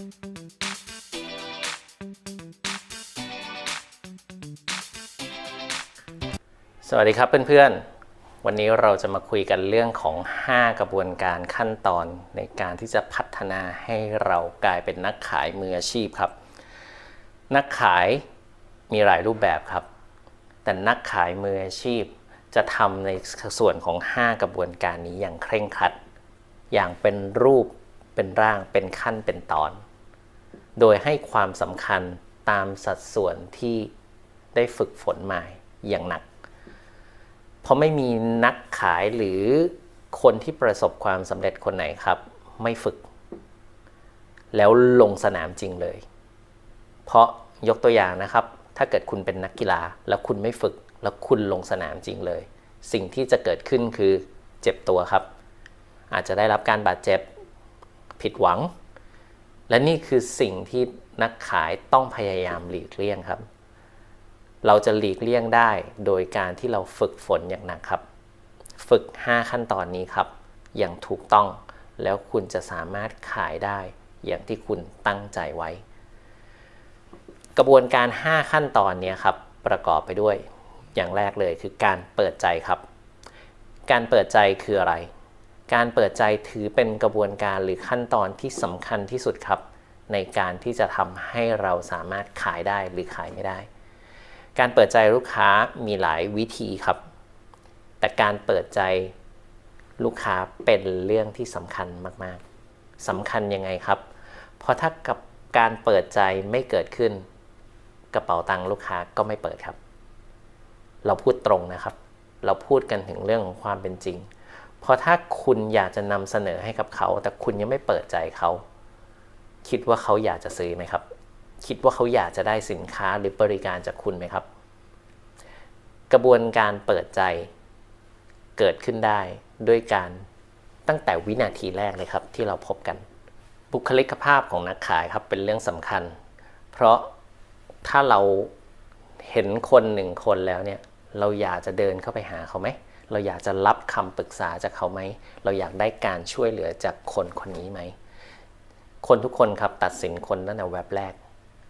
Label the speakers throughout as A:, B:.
A: สวัสดีครับเพื่อนๆ วันนี้เราจะมาคุยกันเรื่องของ 5 กระบวนการขั้นตอนในการที่จะพัฒนาให้เรากลายเป็นนักขายมืออาชีพครับ นักขายมีหลายรูปแบบครับ แต่นักขายมืออาชีพจะทำในส่วนของ 5 กระบวนการนี้อย่างเคร่งครัด อย่างเป็นรูปเป็นร่างเป็นขั้นเป็นตอน โดยให้ความสำคัญตามสัดส่วนที่ได้ฝึกฝนมาอย่างหนัก เพราะไม่มีนักขายหรือคนที่ประสบความสำเร็จคนไหนครับ ไม่ฝึก แล้วลงสนามจริงเลย เพราะยกตัวอย่างนะครับ ถ้าเกิดคุณเป็นนักกีฬาแล้วคุณไม่ฝึก แล้วคุณลงสนามจริงเลย สิ่งที่จะเกิดขึ้นคือเจ็บตัวครับ อาจจะได้รับการบาดเจ็บผิดหวัง และนี่คือสิ่งที่นักขายต้องพยายามหลีกเลี่ยงครับ เราจะหลีกเลี่ยงได้โดยการที่เราฝึกฝนอย่างหนักครับ ฝึก 5 ขั้นตอนนี้ครับ อย่างถูกต้องแล้วคุณจะสามารถขายได้อย่างที่คุณตั้งใจไว้ กระบวนการ 5 ขั้นตอนนี้ครับ ประกอบไปด้วย อย่างแรกเลยคือการเปิดใจครับ การเปิดใจคืออะไร การเปิดใจถือเป็นกระบวนการหรือขั้นตอนที่สำคัญที่สุดครับ ในการที่จะทำให้เราสามารถขายได้หรือขายไม่ได้ การเปิดใจลูกค้ามีหลายวิธีครับ แต่การเปิดใจลูกค้าเป็นเรื่องที่สำคัญมากๆสำคัญยังไงครับ เพราะถ้ากับการเปิดใจไม่เกิดขึ้น กระเป๋าตังค์ลูกค้าก็ไม่เปิดครับ เราพูดตรงนะครับ เราพูดกันถึงเรื่องของความเป็นจริง เพราะถ้าคุณอยากจะนำเสนอให้กับเขา แต่คุณยังไม่เปิดใจเขา คิดว่าเขาอยากจะซื้อไหมครับ คิดว่าเขาอยากจะได้สินค้าหรือบริการจากคุณไหมครับ กระบวนการเปิดใจเกิดขึ้นได้ด้วยการตั้งแต่วินาทีแรกเลยครับที่เราพบกัน บุคลิกภาพของนักขายครับเป็นเรื่องสำคัญ เพราะถ้าเราเห็นคนหนึ่งคนแล้วเนี่ย เราอยากจะเดินเข้าไปหาเขาไหม เราอยากจะรับคำปรึกษาจากเขาไหม เราอยากได้การช่วยเหลือจากคนคนนี้ไหม คนทุกคนครับตัดสินคนตั้งแต่แวบแรก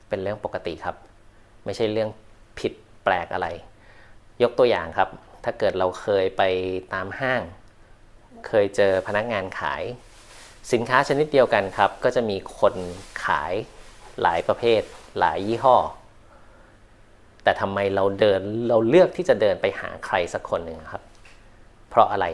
A: เป็นเรื่องปกติครับ ไม่ใช่เรื่องผิดแปลกอะไร ยกตัวอย่างครับ ถ้าเกิดเราเคยไปตามห้าง เคยเจอพนักงานขาย สินค้าชนิดเดียวกันครับ ก็จะมีคนขายหลายประเภท หลายยี่ห้อ แต่ทำไมเราเดินเราเลือกที่จะเดินไปหาใครสักคนหนึ่งครับ เพราะอะไร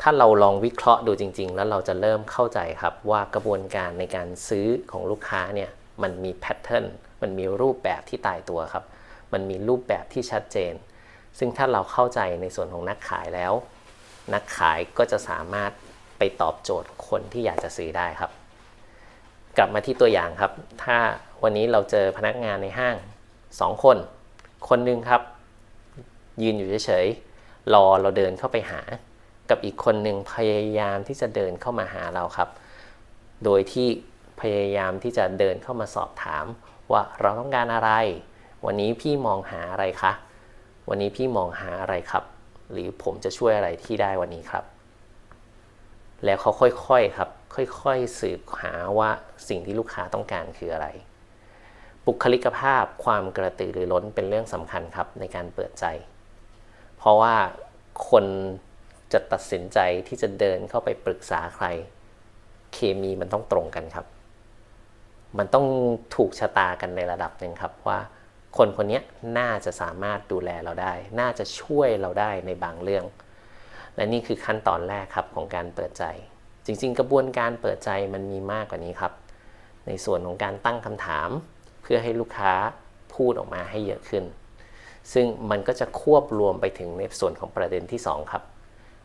A: ถ้าเราลองวิเคราะห์ดูจริง ๆ แล้วเราจะเริ่มเข้าใจครับว่ากระบวนการในการซื้อของลูกค้าเนี่ยมันมีแพทเทิร์นมันมีรูปแบบที่ตายตัวครับ มันมีรูปแบบที่ชัดเจน ซึ่งถ้าเราเข้าใจในส่วนของนักขายแล้ว นักขายก็จะสามารถไปตอบโจทย์คนที่อยากจะซื้อได้ครับ กลับมาที่ตัวอย่างครับ ถ้าวันนี้เราเจอพนักงานในห้างสองคน คนหนึ่งครับ ยืนอยู่เฉยๆ รอเราเดินเข้าไปหา กับอีกคนหนึ่งพยายามที่จะเดินเข้ามาหาเราครับ โดยที่พยายามที่จะเดินเข้ามาสอบถาม ว่าเราต้องการอะไร วันนี้พี่มองหาอะไรคะ วันนี้พี่มองหาอะไรครับ หรือผมจะช่วยอะไรที่ได้วันนี้ครับ แล้วเขาค่อยๆครับ ค่อยๆสืบหาว่าสิ่งที่ลูกค้าต้องการคืออะไร บุคลิกภาพความกระตือรือร้นเป็นเรื่องสำคัญครับในการเปิดใจ เพราะว่าคนจะตัดสินใจที่จะเดินเข้าไปปรึกษาใคร เคมีมันต้องตรงกันครับ มันต้องถูกชะตากันในระดับหนึ่งครับว่าคนคนนี้น่าจะสามารถดูแลเราได้ น่าจะช่วยเราได้ในบางเรื่อง และนี่คือขั้นตอนแรกครับของการเปิดใจ จริง ๆ กระบวนการเปิดใจมันมีมากกว่านี้ครับ ในส่วนของการตั้งคำถาม เพื่อให้ลูกค้าพูดออกมาให้เยอะขึ้น ซึ่งมันก็จะควบรวมไปถึงในส่วนของประเด็นที่ 2 ครับ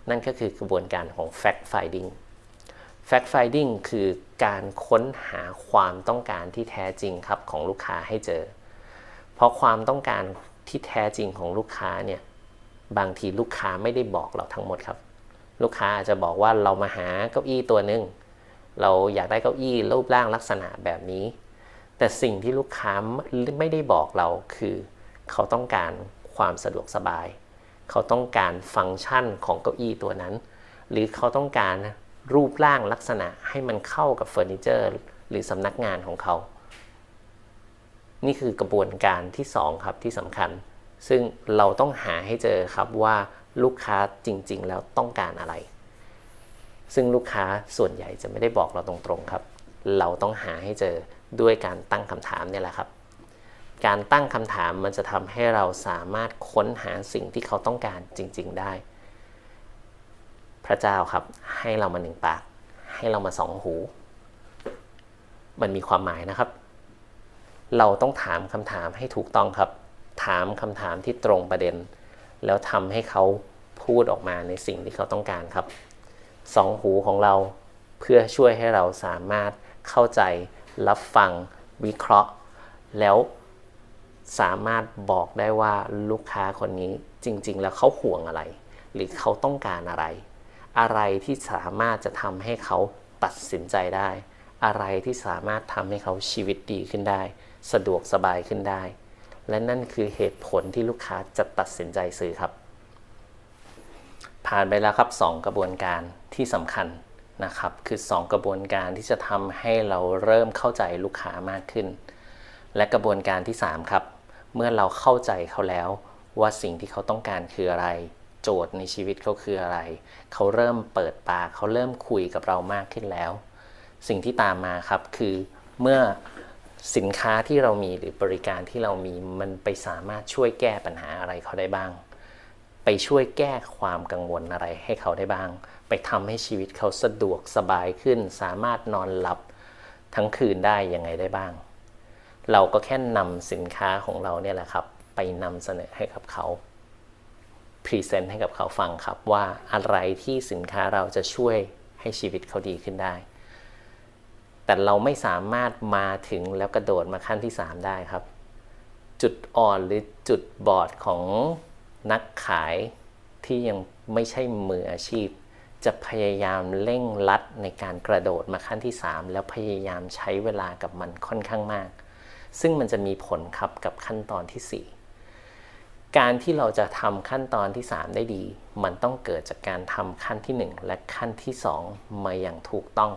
A: นั่นก็คือกระบวนการของ fact finding fact finding คือการค้นหาความต้องการที่แท้จริงครับของลูกค้าให้เจอ เพราะความต้องการที่แท้จริงของลูกค้าเนี่ยบางทีลูกค้าไม่ได้บอกเราทั้งหมดครับ ลูกค้าอาจจะบอกว่าเรามาหาเก้าอี้ตัวหนึ่งเราอยากได้เก้าอี้รูปร่างลักษณะแบบนี้ แต่สิ่งที่ลูกค้าไม่ได้บอกเราคือ เขาต้องการความสะดวกสบาย เขาต้องการฟังก์ชันของเก้าอี้ตัวนั้น หรือเขาต้องการรูปร่างลักษณะให้มันเข้ากับเฟอร์นิเจอร์ หรือสำนักงานของเขา นี่คือกระบวนการที่สองครับที่สำคัญ ซึ่งเราต้องหาให้เจอครับว่าลูกค้าจริง ๆ แล้วต้องการอะไร ซึ่งลูกค้าส่วนใหญ่จะไม่ได้บอกเราตรงๆครับ เราต้องหาให้เจอด้วยการตั้งคำถามเนี่ยแหละครับ การตั้งคำถามมันจะทำให้เราสามารถค้นหาสิ่งที่เขาต้องการจริง ๆ ได้ พระเจ้าครับให้เรามาหนึ่งปาก ให้เรามาสองหู มันมีความหมายนะครับ เราต้องถามคำถามให้ถูกต้องครับ ถามคำถามที่ตรงประเด็น แล้วทำให้เขาพูดออกมาในสิ่งที่เขาต้องการครับสองหูของเราเพื่อช่วยให้เราสามารถเข้าใจรับฟังวิเคราะห์ แล้ว สามารถบอกได้ว่าลูกค้าคนนี้จริง ๆ แล้วเขาห่วงอะไร หรือเขาต้องการอะไร อะไรที่สามารถจะทำให้เขาตัดสินใจได้ อะไรที่สามารถทำให้เขาชีวิตดีขึ้นได้ สะดวกสบายขึ้นได้ และนั่นคือเหตุผลที่ลูกค้าจะตัดสินใจซื้อครับ ผ่านไปแล้วครับ 2 กระบวนการที่สำคัญนะครับ คือ 2 กระบวนการที่จะทำให้เราเริ่มเข้าใจลูกค้ามากขึ้น และกระบวนการที่ 3 ครับ เมื่อเราเข้าใจเขาแล้ว ว่าสิ่งที่เขาต้องการคืออะไร โจทย์ในชีวิตเขาคืออะไร เขาเริ่มเปิดปากเขาเริ่มคุยกับเรามากขึ้นแล้ว สิ่งที่ตามมาครับคือเมื่อสินค้าที่เรามีหรือบริการที่เรามีมันไปสามารถช่วยแก้ปัญหาอะไรเขาได้บ้าง ไปช่วยแก้ความกังวลอะไรให้เขาได้บ้าง ไปทำให้ชีวิตเขาสะดวกสบายขึ้น สามารถนอนหลับทั้งคืนได้ยังไงได้บ้าง เราก็แค่นำสินค้าของเราเนี่ยแหละครับ ไปนำเสนอให้กับเขาพรีเซนต์ให้กับเขาฟังครับว่าอะไรที่สินค้าเราจะช่วยให้ชีวิตเขาดีขึ้นได้ แต่เราไม่สามารถมาถึงแล้วกระโดดมาขั้นที่ 3 ได้ครับ จุดอ่อนหรือจุดบอดของนักขายที่ยังไม่ใช่มืออาชีพ จะพยายามเร่งรัดในการกระโดดมาขั้นที่ 3 แล้วพยายามใช้เวลากับมันค่อนข้างมาก ซึ่งมันจะมีผลครับกับขั้นตอนที่ 4 การที่เราจะทำขั้นตอนที่ 3 ได้ดี มันต้องเกิดจากการทำขั้นที่ 1 และขั้นที่ 2 มาอย่างถูกต้อง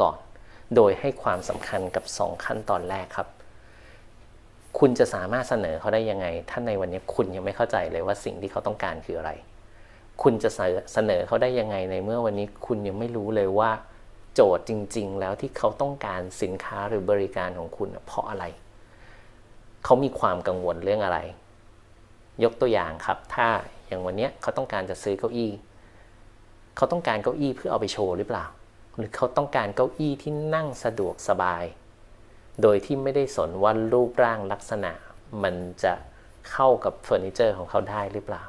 A: ก่อน โดยให้ความสำคัญกับ 2 ขั้นตอนแรกครับ คุณจะสามารถเสนอเขาได้ยังไง ถ้าในวันนี้คุณยังไม่เข้าใจเลยว่าสิ่งที่เขาต้องการคืออะไร คุณจะเสนอเขาได้ยังไงในเมื่อวันนี้คุณยังไม่รู้เลยว่าโจทย์จริง ๆ แล้วที่เขาต้องการสินค้าหรือบริการของคุณเพราะอะไร เขามีความกังวลเรื่องอะไร ยกตัวอย่างครับ ถ้าอย่างวันนี้เขาต้องการจะซื้อเก้าอี้ เขาต้องการเก้าอี้เพื่อเอาไปโชว์หรือเปล่า หรือเขาต้องการเก้าอี้ที่นั่งสะดวกสบาย โดยที่ไม่ได้สนว่ารูปร่างลักษณะ มันจะเข้ากับเฟอร์นิเจอร์ของเขาได้หรือเปล่า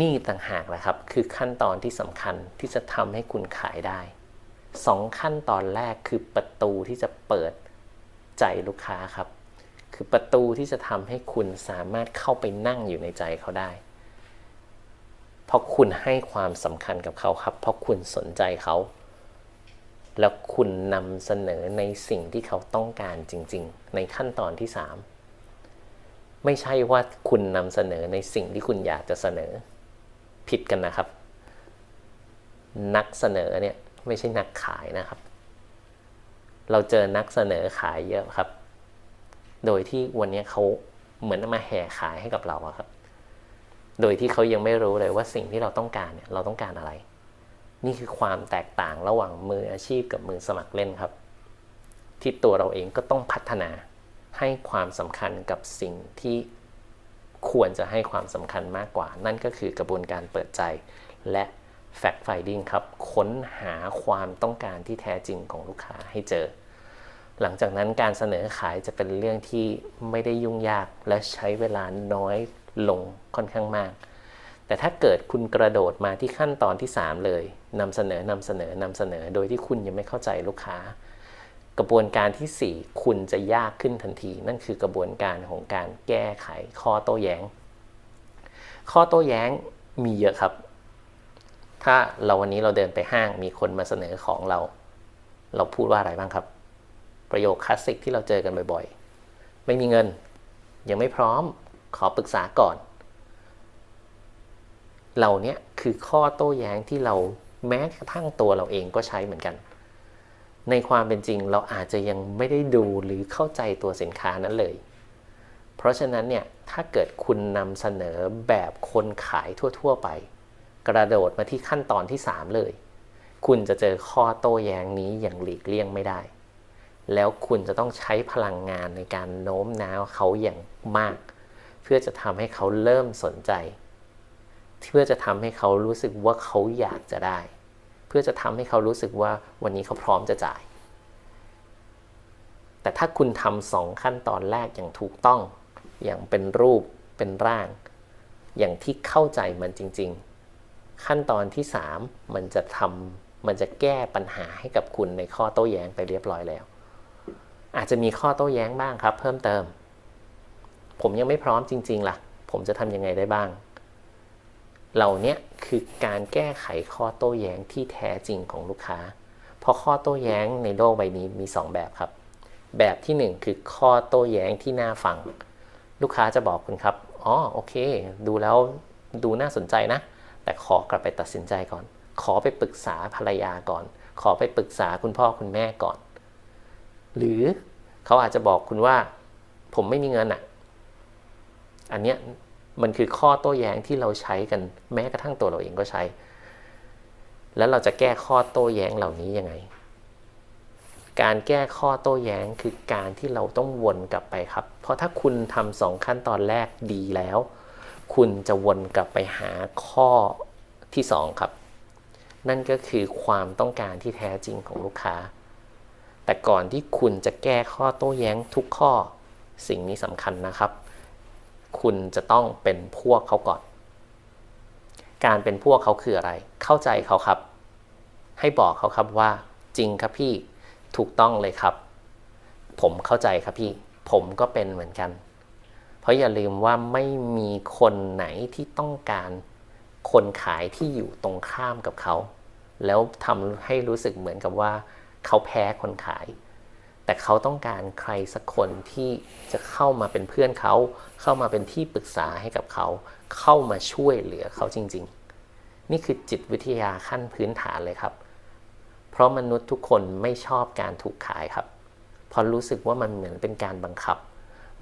A: นี่ต่างหากแหละครับ คือขั้นตอนที่สำคัญที่จะทำให้คุณขายได้สองขั้นตอนแรกคือประตูที่จะเปิดใจลูกค้าครับ คือประตูที่จะทำให้คุณสามารถเข้าไปนั่งอยู่ในใจเขาได้ เพราะคุณให้ความสำคัญกับเขาครับ เพราะคุณสนใจเขา แล้วคุณนำเสนอในสิ่งที่เขาต้องการจริง ๆ ในขั้นตอนที่ 3 ไม่ใช่ว่าคุณนำเสนอในสิ่งที่คุณอยากจะเสนอ ผิดกันนะครับ นักเสนอเนี่ยไม่ใช่นักขายนะครับ เราเจอนักเสนอขายเยอะครับ โดยที่วันนี้เขาเหมือนมาแห่ขายให้กับเราครับ โดยที่เขายังไม่รู้เลยว่าสิ่งที่เราต้องการเนี่ยเราต้องการอะไร นี่คือความแตกต่างระหว่างมืออาชีพกับมือสมัครเล่นครับ ที่ตัวเราเองก็ต้องพัฒนาให้ความสำคัญกับสิ่งที่ควรจะให้ความสำคัญมากกว่า นั่นก็คือกระบวนการเปิดใจและ fact finding ครับ ค้นหาความต้องการที่แท้จริงของลูกค้าให้เจอ หลังจากนั้นการเสนอขายจะเป็นเรื่องที่ไม่ได้ยุ่งยากและใช้เวลาน้อยลงค่อนข้างมาก แต่ถ้าเกิดคุณกระโดดมาที่ขั้นตอนที่ 3 เลยนำเสนอนำเสนอนำเสนอ โดยที่คุณยังไม่เข้าใจลูกค้า กระบวนการที่ 4 คุณจะยากขึ้นทันที นั่นคือกระบวนการของการแก้ไขข้อโต้แย้ง ข้อโต้แย้งมีเยอะครับ ถ้าเราวันนี้เราเดินไปห้างมีคนมาเสนอของเรา เราพูดว่าอะไรบ้างครับ ประโยคคลาสสิกที่เราเจอกันบ่อยๆ ไม่มีเงิน ยังไม่พร้อม ขอปรึกษาก่อนเราเนี้ยคือข้อโต้แย้งที่เราแม้กระทั่งตัวเราเองก็ใช้เหมือนกัน ในความเป็นจริงเราอาจจะยังไม่ได้ดูหรือเข้าใจตัวสินค้านั้นเลย เพราะฉะนั้นเนี่ยถ้าเกิดคุณนำเสนอแบบคนขายทั่ว ๆ ไป กระโดดมาที่ขั้นตอนที่ 3 เลย คุณจะเจอข้อโต้แย้งนี้อย่างหลีกเลี่ยงไม่ได้ แล้วคุณจะต้องใช้พลังงานในการโน้มน้าวเขาอย่างมาก เพื่อจะทำให้เขาเริ่มสนใจ เพื่อจะทำให้เขารู้สึกว่าเขาอยากจะได้ เพื่อจะทำให้เขารู้สึกว่าวันนี้เขาพร้อมจะจ่าย แต่ถ้าคุณทำสองขั้นตอนแรกอย่างถูกต้อง อย่างเป็นรูปเป็นร่าง อย่างที่เข้าใจมันจริง ๆ ขั้นตอนที่ 3 มันจะทำมันจะแก้ปัญหาให้กับคุณในข้อโต้แย้งไปเรียบร้อยแล้ว อาจจะมีข้อโต้แย้งบ้างครับ เพิ่มเติม ผมยังไม่พร้อมจริง ๆล่ะ ผมจะทำยังไงได้บ้าง เหล่านี้คือการแก้ไขข้อโต้แย้งที่แท้จริงของลูกค้า เพราะข้อโต้แย้งในโลกใบนี้มี 2 แบบครับ แบบที่ 1 คือข้อโต้แย้งที่น่าฟัง ลูกค้าจะบอกคุณครับ อ๋อโอเค ดูแล้วดูน่าสนใจนะ แต่ขอกลับไปตัดสินใจก่อน ขอไปปรึกษาภรรยาก่อน ขอไปปรึกษาคุณพ่อคุณแม่ก่อน หรือเขาอาจจะบอกคุณว่า ผมไม่มีเงินอะ่ะ อันเนี้ยมันคือข้อโต้แย้งที่เราใช้กันแม้กระทั่งตัวเราเองก็ใช้ แล้วเราจะแก้ข้อโต้แย้งเหล่านี้ยังไง การแก้ข้อโต้แย้งคือการที่เราต้องวนกลับไปครับ เพราะถ้าคุณทำสองขั้นตอนแรกดีแล้ว คุณจะวนกลับไปหาข้อที่สองครับ นั่นก็คือความต้องการที่แท้จริงของลูกค้า แต่ก่อนที่คุณจะแก้ข้อโต้แย้งทุกข้อ สิ่งนี้สำคัญนะครับ คุณจะต้องเป็นพวกเขาก่อน การเป็นพวกเขาคืออะไร เข้าใจเขาครับ ให้บอกเขาครับว่า จริงครับพี่ถูกต้องเลยครับ ผมเข้าใจครับพี่ ผมก็เป็นเหมือนกัน เพราะอย่าลืมว่าไม่มีคนไหนที่ต้องการคนขายที่อยู่ตรงข้ามกับเขา แล้วทำให้รู้สึกเหมือนกับว่า เขาแพ้คนขาย แต่เขาต้องการใครสักคนที่จะเข้ามาเป็นเพื่อนเขา เข้ามาเป็นที่ปรึกษาให้กับเขา เข้ามาช่วยเหลือเขาจริง ๆ นี่คือจิตวิทยาขั้นพื้นฐานเลยครับ เพราะมนุษย์ทุกคนไม่ชอบการถูกขายครับเพราะรู้สึกว่ามันเหมือนเป็นการบังคับ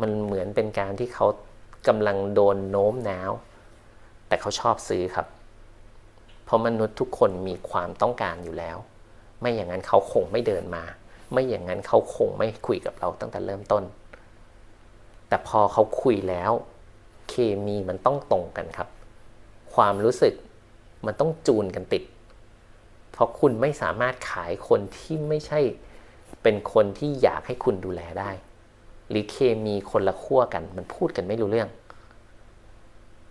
A: มันเหมือนเป็นการที่เขากำลังโดนโน้มน้าว แต่เขาชอบซื้อครับ เพราะมนุษย์ทุกคนมีความต้องการอยู่แล้ว ไม่อย่างนั้นเขาคงไม่เดินมา ไม่อย่างนั้นเขาคงไม่คุยกับเราตั้งแต่เริ่มต้น แต่พอเขาคุยแล้ว เคมีมันต้องตรงกันครับ ความรู้สึกมันต้องจูนกันติด เพราะคุณไม่สามารถขายคนที่ไม่ใช่เป็นคนที่อยากให้คุณดูแลได้ หรือเคมีคนละขั้วกัน มันพูดกันไม่รู้เรื่อง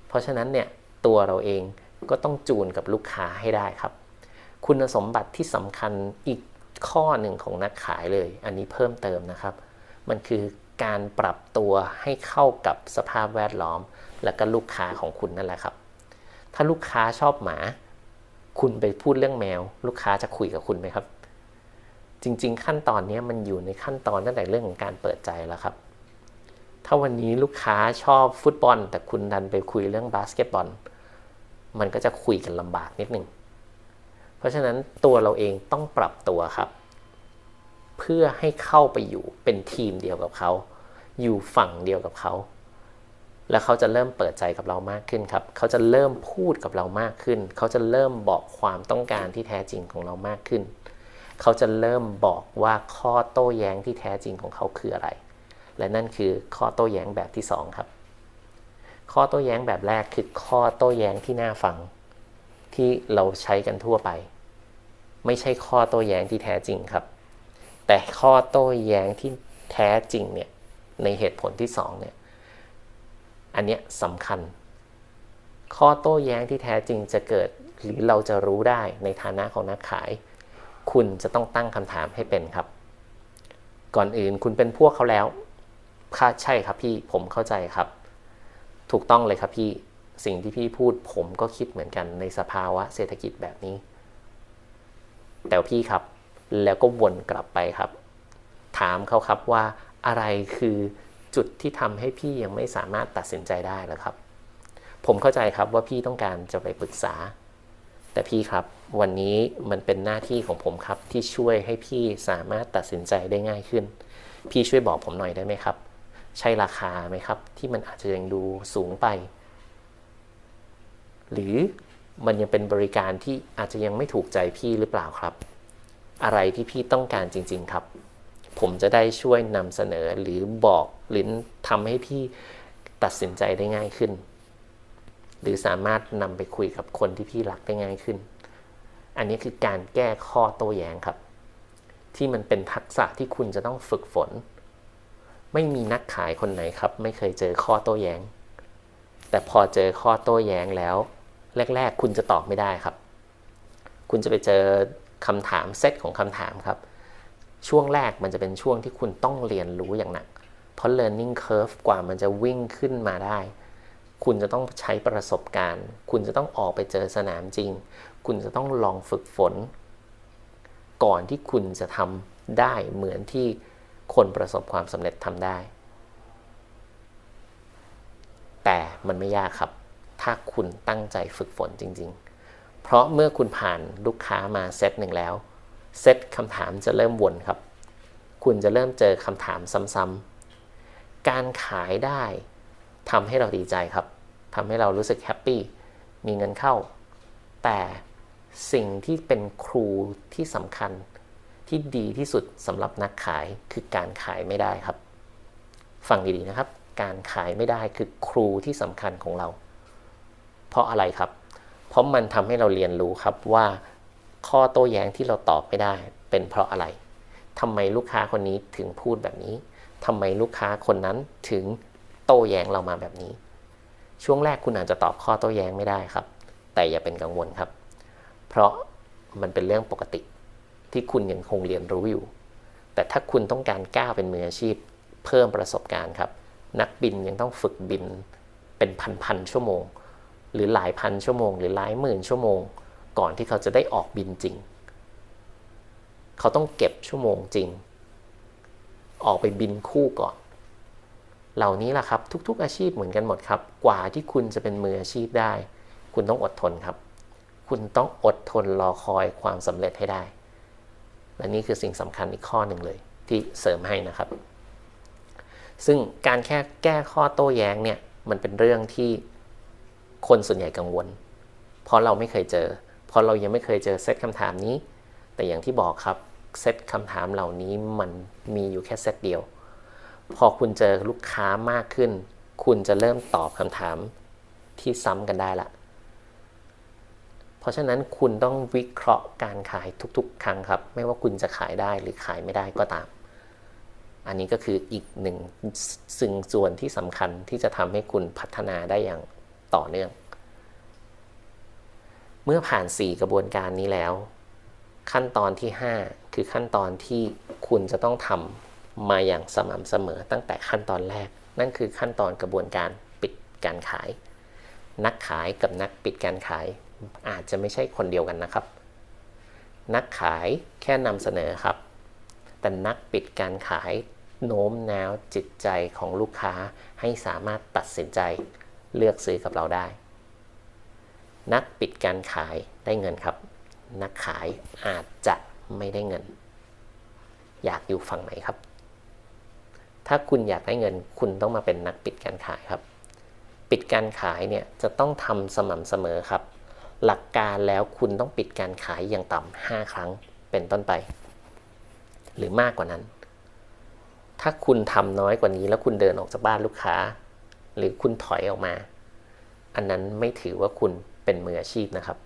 A: เพราะฉะนั้นเนี่ยตัวเราเองก็ต้องจูนกับลูกค้าให้ได้ครับ คุณสมบัติที่สำคัญอีกข้อหนึ่งของนักขายเลย อันนี้เพิ่มเติมนะครับ มันคือการปรับตัวให้เข้ากับสภาพแวดล้อม และก็ลูกค้าของคุณนั่นแหละครับ ถ้าลูกค้าชอบหมา คุณไปพูดเรื่องแมว ลูกค้าจะคุยกับคุณไหมครับ จริง ๆ ขั้นตอนนี้มันอยู่ในขั้นตอนตั้งแต่เรื่องของการเปิดใจแล้วครับ ถ้าวันนี้ลูกค้าชอบฟุตบอล แต่คุณดันไปคุยเรื่องบาสเกตบอล มันก็จะคุยกันลำบากนิดนึง เพราะฉะนั้นตัวเราเองต้องปรับตัวครับ เพื่อให้เข้าไปอยู่เป็นทีมเดียวกับเขา อยู่ฝั่งเดียวกับเขา แล้วเขาจะเริ่มเปิดใจกับเรามากขึ้นครับ เขาจะเริ่มพูดกับเรามากขึ้น เขาจะเริ่มบอกความต้องการที่แท้จริงของเรามากขึ้น เขาจะเริ่มบอกว่าข้อโต้แย้งที่แท้จริงของเขาคืออะไร และนั่นคือข้อโต้แย้งแบบที่สองครับ ข้อโต้แย้งแบบแรกคือข้อโต้แย้งที่น่าฟัง ที่เราใช้กันทั่วไป ไม่ใช่ข้อโต้แย้งที่แท้จริงครับ แต่ข้อโต้แย้งที่แท้จริงเนี่ยในเหตุผลที่สองเนี่ยอันเนี้ยสำคัญ ข้อโต้แย้งที่แท้จริงจะเกิดหรือเราจะรู้ได้ในฐานะของนักขาย คุณจะต้องตั้งคำถามให้เป็นครับ ก่อนอื่นคุณเป็นพวกเขาแล้วค่ะใช่ครับพี่ผมเข้าใจครับ ถูกต้องเลยครับพี่ สิ่งที่พี่พูดผมก็คิดเหมือนกันในสภาวะเศรษฐกิจแบบนี้ แต่พี่ครับ แล้วก็วนกลับไปครับ ถามเขาครับว่าอะไรคือจุดที่ทำให้พี่ยังไม่สามารถตัดสินใจได้หรอครับ ผมเข้าใจครับว่าพี่ต้องการจะไปปรึกษาแแต่พี่ครับวันนี้มันเป็นหน้าที่ของผมครับ ที่ช่วยให้พี่สามารถตัดสินใจได้ง่ายขึ้น พี่ช่วยบอกผมหน่อยได้ไหมครับ ใช่ราคาไหมครับ ที่มันอาจจะยังดูสูงไป หรือมันยังเป็นบริการที่อาจจะยังไม่ถูกใจพี่หรือเปล่าครับ อะไรที่พี่ต้องการจริง ๆครับ ผมจะได้ช่วยนำเสนอหรือบอกหรือทำให้พี่ตัดสินใจได้ง่ายขึ้น หรือสามารถนำไปคุยกับคนที่พี่รักได้ง่ายขึ้น อันนี้คือการแก้ข้อโต้แย้งครับ ที่มันเป็นทักษะที่คุณจะต้องฝึกฝน ไม่มีนักขายคนไหนครับ ไม่เคยเจอข้อโต้แย้ง แต่พอเจอข้อโต้แย้งแล้ว แรก ๆ คุณจะตอบไม่ได้ครับ คุณจะไปเจอคำถามเซตของคำถามครับ ช่วงแรกมันจะเป็นช่วงที่คุณต้องเรียนรู้อย่างหนัก เพราะ learning curve กว่ามันจะวิ่งขึ้นมาได้ คุณจะต้องใช้ประสบการณ์ คุณจะต้องออกไปเจอสนามจริง คุณจะต้องลองฝึกฝน ก่อนที่คุณจะทำได้เหมือนที่คนประสบความสำเร็จทำได้ แต่มันไม่ยากครับ ถ้าคุณตั้งใจฝึกฝนจริง ๆ เพราะเมื่อคุณผ่านลูกค้ามาเซตหนึ่งแล้ว เซตคำถามจะเริ่มวนครับ คุณจะเริ่มเจอคำถามซ้ำๆ การขายได้ทำให้เราดีใจครับทำให้เรารู้สึกแฮปปี้ มีเงินเข้า แต่สิ่งที่เป็นครูที่สำคัญที่ดีที่สุดสำหรับนักขายคือการขายไม่ได้ครับ ฟังดีๆนะครับ การขายไม่ได้คือครูที่สำคัญของเรา เพราะอะไรครับ เพราะมันทำให้เราเรียนรู้ครับว่าข้อโต้แย้งที่เราตอบไม่ได้ เป็นเพราะอะไรทำไมลูกค้าคนนี้ถึงพูดแบบนี้ทำไมลูกค้าคนนั้นถึงโต้แย้งเรามาแบบนี้ ช่วงแรกคุณอาจจะตอบข้อโต้แย้งไม่ได้ครับ แต่อย่าเป็นกังวลครับ เพราะมันเป็นเรื่องปกติที่คุณยังคงเรียนรู้อยู่ แต่ถ้าคุณต้องการก้าวเป็นมืออาชีพ เพิ่มประสบการณ์ครับ นักบินยังต้องฝึกบินเป็นพันๆชั่วโมง หรือหลายพันชั่วโมง หรือหลายหมื่นชั่วโมง ก่อนที่เขาจะได้ออกบินจริง เขาต้องเก็บชั่วโมงจริง ออกไปบินคู่ก่อน เหล่านี้แหละครับทุก ๆ อาชีพเหมือนกันหมดครับ กว่าที่คุณจะเป็นมืออาชีพได้ คุณต้องอดทนครับ คุณต้องอดทนรอคอยความสำเร็จให้ได้ และนี่คือสิ่งสำคัญอีกข้อหนึ่งเลยที่เสริมให้นะครับซึ่งการแค่แก้ข้อโต้แย้งเนี่ยมันเป็นเรื่องที่ คนส่วนใหญ่กังวล เพราะเราไม่เคยเจอ เพราะเรายังไม่เคยเจอเซตคำถามนี้ แต่อย่างที่บอกครับเซตคำถามเหล่านี้มันมีอยู่แค่เซตเดียว พอคุณเจอลูกค้ามากขึ้น คุณจะเริ่มตอบคำถามที่ซ้ำกันได้ละ เพราะฉะนั้นคุณต้องวิเคราะห์การขายทุกๆ ครั้งครับ ไม่ว่าคุณจะขายได้หรือขายไม่ได้ก็ตาม อันนี้ก็คืออีกหนึ่งสิ่งส่วนที่สำคัญที่จะทำให้คุณพัฒนาได้อย่าง ต่อเนื่อง เมื่อผ่าน 4 กระบวนการนี้แล้ว ขั้นตอนที่ 5 คือขั้นตอนที่คุณจะต้องทำมาอย่างสม่ำเสมอตั้งแต่ขั้นตอนแรก นั่นคือขั้นตอนกระบวนการปิดการขาย นักขายกับนักปิดการขาย อาจจะไม่ใช่คนเดียวกันนะครับ นักขายแค่นำเสนอครับ แต่นักปิดการขายโน้มน้าวจิตใจของลูกค้าให้สามารถตัดสินใจ เลือกซื้อกับเราได้ นักปิดการขายได้เงินครับ นักขายอาจจะไม่ได้เงิน อยากอยู่ฝั่งไหนครับ ถ้าคุณอยากได้เงิน คุณต้องมาเป็นนักปิดการขายครับ ปิดการขายเนี่ยจะต้องทำสม่ำเสมอครับ หลักการแล้วคุณต้องปิดการขายอย่างต่ำห้าครั้งเป็นต้นไป หรือมากกว่านั้น ถ้าคุณทำน้อยกว่านี้แล้วคุณเดินออกจากบ้านลูกค้า หรือคุณถอยออกมา อันนั้นไม่ถือว่าคุณเป็นมืออาชีพนะครับ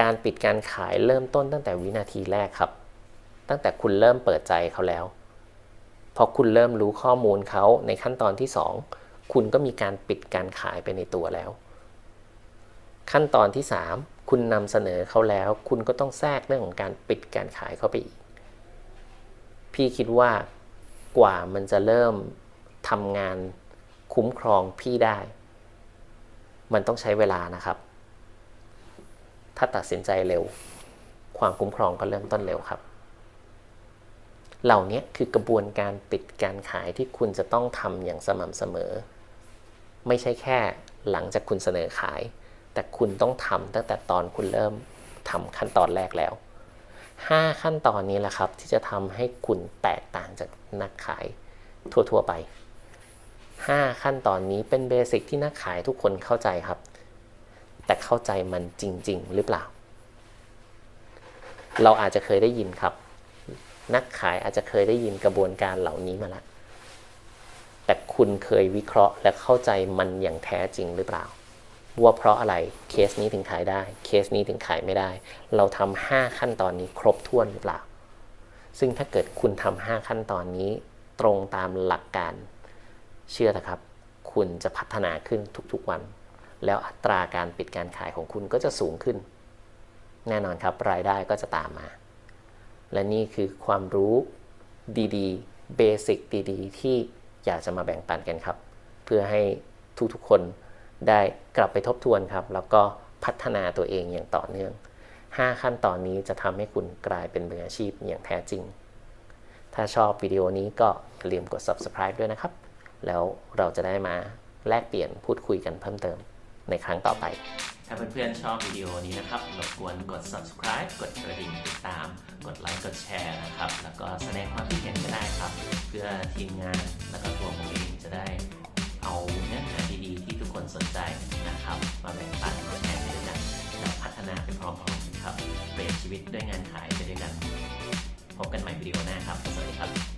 A: การปิดการขายเริ่มต้นตั้งแต่วินาทีแรกครับ ตั้งแต่คุณเริ่มเปิดใจเขาแล้ว พอคุณเริ่มรู้ข้อมูลเขาในขั้นตอนที่ 2 คุณก็มีการปิดการขายไปในตัวแล้ว ขั้นตอนที่ 3 คุณนำเสนอเขาแล้ว คุณก็ต้องแทรกเรื่องของการปิดการขายเข้าไปอีก พี่คิดว่ากว่ามันจะเริ่มทำงาน คุ้มครองพี่ได้ มันต้องใช้เวลานะครับ ถ้าตัดสินใจเร็ว ความคุ้มครองก็เริ่มต้นเร็วครับ เหล่านี้คือกระบวนการปิดการขายที่คุณจะต้องทำอย่างสม่ำเสมอ ไม่ใช่แค่หลังจากคุณเสนอขาย แต่คุณต้องทำตั้งแต่ตอนคุณเริ่มทำขั้นตอนแรกแล้ว 5 ขั้นตอนนี้แหละครับที่จะทำให้คุณแตกต่างจากนักขายทั่วๆไป 5 ขั้นตอนนี้เป็นเบสิกที่นักขายทุกคนเข้าใจครับ แต่เข้าใจมันจริง ๆ หรือเปล่า เราอาจจะเคยได้ยินครับ นักขายอาจจะเคยได้ยินกระบวนการเหล่านี้มาแล้วแต่คุณเคยวิเคราะห์และเข้าใจมันอย่างแท้จริงหรือเปล่า ว่าเพราะอะไรเคสนี้ถึงขายได้ เคสนี้ถึงขายไม่ได้ เราทำห้าขั้นตอนนี้ครบถ้วนหรือเปล่า ซึ่งถ้าเกิดคุณทำห้าขั้นตอนนี้ ตรงตามหลักการ เชื่อเถอะครับ คุณจะพัฒนาขึ้นทุกๆวัน แล้วอัตราการปิดการขายของคุณก็จะสูงขึ้น แน่นอนครับรายได้ก็จะตามมา และนี่คือความรู้ดีๆเบสิกดีๆ ที่อยากจะมาแบ่งปันกันครับ เพื่อให้ทุกๆคนได้กลับไปทบทวนครับ แล้วก็พัฒนาตัวเองอย่างต่อเนื่อง 5 ขั้นตอนนี้จะทำให้คุณกลายเป็นมืออาชีพอย่างแท้จริง ถ้าชอบวิดีโอนี้ก็อย่าลืมกด subscribe ด้วยนะครับ แล้วเราจะได้มาแลกเปลี่ยนพูดคุยกันเพิ่มเติมในครั้งต่อไป ถ้าเพื่อนๆชอบวิดีโอนี้นะครับรบกวนกด subscribe กดกระดิ่งติดตาม กดไลค์กดแชร์นะครับ แล้วก็แสดงความคิดเห็นก็ได้ครับ เพื่อทีมงานแล้วก็ตัวผมเองจะได้เอาเนื้อหาดีๆ ที่ทุกคนสนใจนะครับ มาแบ่งปันมาแชร์ไปด้วยกันและพัฒนาไปพร้อมๆกันครับ เปลี่ยนชีวิตด้วยงานขายไปด้วยกัน พบกันใหม่วิดีโอหน้าครับ สวัสดีครับ